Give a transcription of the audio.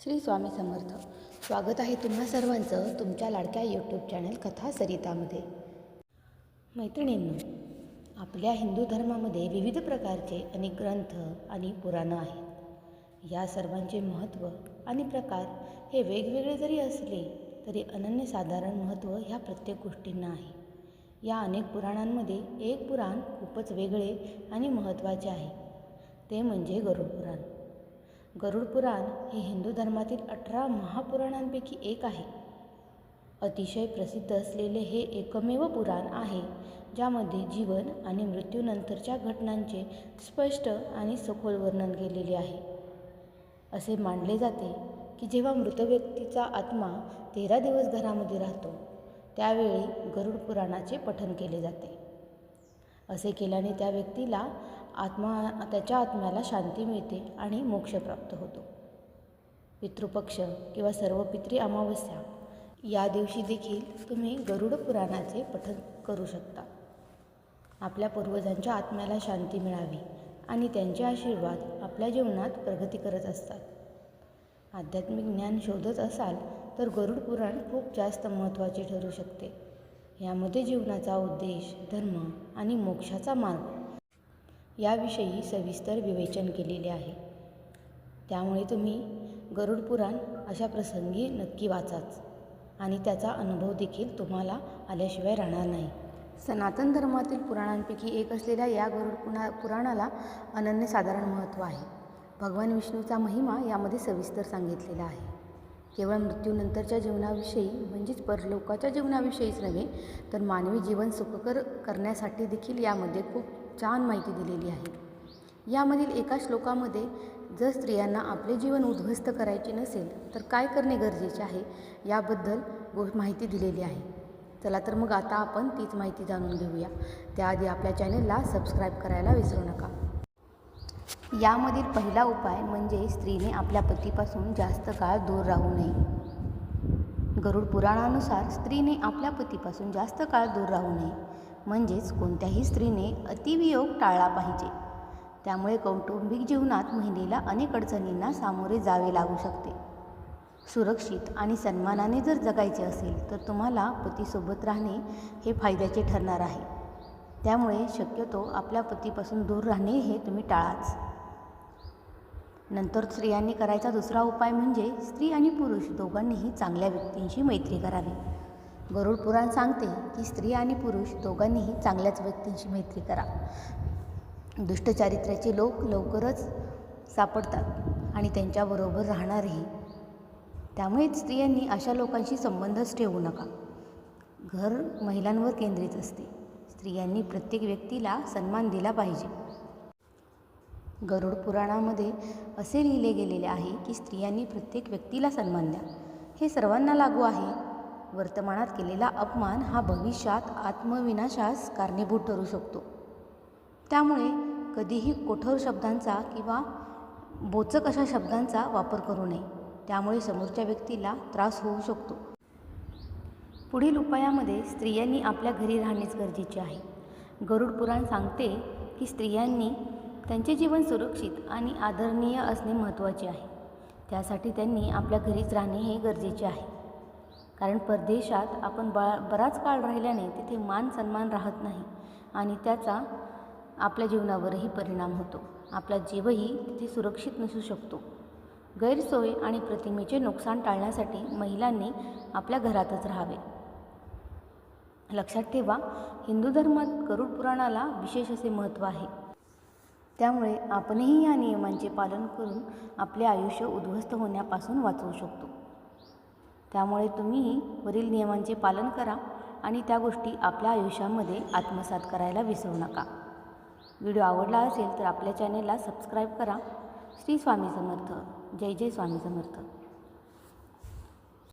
श्री स्वामी समर्थ. स्वागत आहे तुम्हा सर्वांचं तुमच्या लाडक्या यूट्यूब चॅनल कथा सरितामध्ये. मैत्रिणींनो आपल्या हिंदू धर्मामध्ये विविध प्रकारचे अनेक ग्रंथ आणि पुराणं आहेत. या सर्वांचे महत्त्व आणि प्रकार हे वेगवेगळे जरी असले तरी अनन्यसाधारण महत्त्व ह्या प्रत्येक गोष्टींना आहे. या अनेक पुराणांमध्ये एक पुराण खूपच वेगळे आणि महत्त्वाचे आहे. ते म्हणजे गरुड पुराण. गरुड पुराण हे हिंदू धर्मातील अठरा महापुराणांपैकी एक आहे. अतिशय प्रसिद्ध असलेले हे एकमेव पुराण आहे ज्यामध्ये जीवन आणि मृत्यूनंतरच्या घटनांचे स्पष्ट आणि सखोल वर्णन केलेले आहे. असे मानले जाते की जेव्हा मृत व्यक्तीचा आत्मा तेरा दिवस घरामध्ये राहतो त्यावेळी गरुड पुराणाचे पठन केले जाते. असे केल्याने त्या व्यक्तीला आत्मा त्याच्या आत्म्याला शांती मिळते आणि मोक्ष प्राप्त होतो. पितृपक्ष किंवा सर्व अमावस्या या दिवशी देखील तुम्ही गरुड पुराणाचे पठन करू शकता. आपल्या पूर्वजांच्या आत्म्याला शांती मिळावी आणि त्यांचे आशीर्वाद आपल्या जीवनात प्रगती करत असतात. आध्यात्मिक ज्ञान शोधत असाल तर गरुड पुराण खूप जास्त महत्त्वाचे ठरू शकते. यामध्ये जीवनाचा उद्देश धर्म आणि मोक्षाचा मार्ग याविषयी सविस्तर विवेचन केलेले आहे. त्यामुळे तुम्ही गरुड पुराण अशा प्रसंगी नक्की वाचाच आणि त्याचा अनुभव देखील तुम्हाला आल्याशिवाय राहणार नाही. सनातन धर्मातील पुराणांपैकी एक असलेल्या या गरुड पुणा पुराणाला अनन्यसाधारण महत्त्व आहे. भगवान विष्णूचा महिमा यामध्ये सविस्तर सांगितलेला आहे. केवळ मृत्यूनंतरच्या जीवनाविषयी म्हणजेच परलोकाच्या जीवनाविषयीच नव्हे तर मानवी जीवन सुखकर करण्यासाठी देखील यामध्ये खूप छान माहिती दिलेली आहे. यामधील एका श्लोकामध्ये जर स्त्रियांना आपले जीवन उद्ध्वस्त करायचे नसेल तर काय करणे गरजेचे आहे? याबद्दल गो माहिती दिलेली आहे. चला तर मग आता आपण तीच माहिती जाणून घेऊया. त्याआधी आपल्या चॅनलला सबस्क्राईब करायला विसरू नका. यामधील पहिला उपाय म्हणजे स्त्रीने आपल्या पतीपासून जास्त काळ दूर राहू नये. गरुड पुराणानुसार स्त्रीने आपल्या पतीपासून जास्त काळ दूर राहू नये. म्हणजेच कोणत्याही स्त्रीने अतिवियोग टाळला पाहिजे. त्यामुळे कौटुंबिक जीवनात महिलेला अनेक अडचणींना सामोरे जावे लागू शकते. सुरक्षित आणि सन्मानाने जर जगायचे असेल तर तुम्हाला पतीसोबत राहणे हे फायद्याचे ठरणार आहे. त्यामुळे शक्यतो आपल्या पतीपासून दूर राहणे हे तुम्ही टाळाच. नंतर स्त्रियांनी करायचा दुसरा उपाय म्हणजे स्त्री आणि पुरुष दोघांनीही चांगल्या व्यक्तींशी मैत्री करावी. गरुड पुराण सांगते की स्त्री आणि पुरुष दोघांनीही चांगल्याच व्यक्तींशी मैत्री करा. दुष्टचारित्र्याचे लोक लवकरच सापडतात आणि त्यांच्याबरोबर राहणारही. त्यामुळे स्त्रियांनी अशा लोकांशी संबंधच ठेवू नका. घर महिलांवर केंद्रित असते. स्त्रियांनी प्रत्येक व्यक्तीला सन्मान दिला पाहिजे. गरुड पुराणामध्ये असे लिहिले गेलेले आहे की स्त्रियांनी प्रत्येक व्यक्तीला सन्मान द्या. हे सर्वांना लागू आहे. वर्तमानात केलेला अपमान हा भविष्यात आत्मविनाशास कारणीभूत ठरू शकतो. त्यामुळे कधीही कठोर शब्दांचा किंवा बोचक अशा शब्दांचा वापर करू नये. त्यामुळे समोरच्या व्यक्तीला त्रास होऊ शकतो. पुढील उपायामध्ये स्त्रियांनी आपल्या घरी राहणेच गरजेचे आहे. गरुड पुराण सांगते की स्त्रियांनी त्यांचे जीवन सुरक्षित आणि आदरणीय असणे महत्त्वाचे आहे. त्यासाठी त्यांनी आपल्या घरीच राहणे हे गरजेचे आहे. कारण परदेशात आपण बा बराच काळ राहिल्याने तिथे मान सन्मान राहत नाही आणि त्याचा आपल्या जीवनावरही परिणाम होतो. आपला जीवही तिथे सुरक्षित नसू शकतो. गैरसोय आणि प्रतिमेचे नुकसान टाळण्यासाठी महिलांनी आपल्या घरातच राहावे. लक्षात ठेवा हिंदू धर्मात गरुड पुराणाला विशेष असे महत्त्व आहे. त्यामुळे आपणही या नियमांचे पालन करून आपले आयुष्य उद्ध्वस्त होण्यापासून वाचवू शकतो. त्यामुळे तुम्हीही वरील नियमांचे पालन करा आणि त्या गोष्टी आपल्या आयुष्यामध्ये आत्मसात करायला विसरू नका. व्हिडिओ आवडला असेल तर आपल्या चॅनेलला सबस्क्राईब करा. श्री स्वामी समर्थ. जय जय स्वामी समर्थ.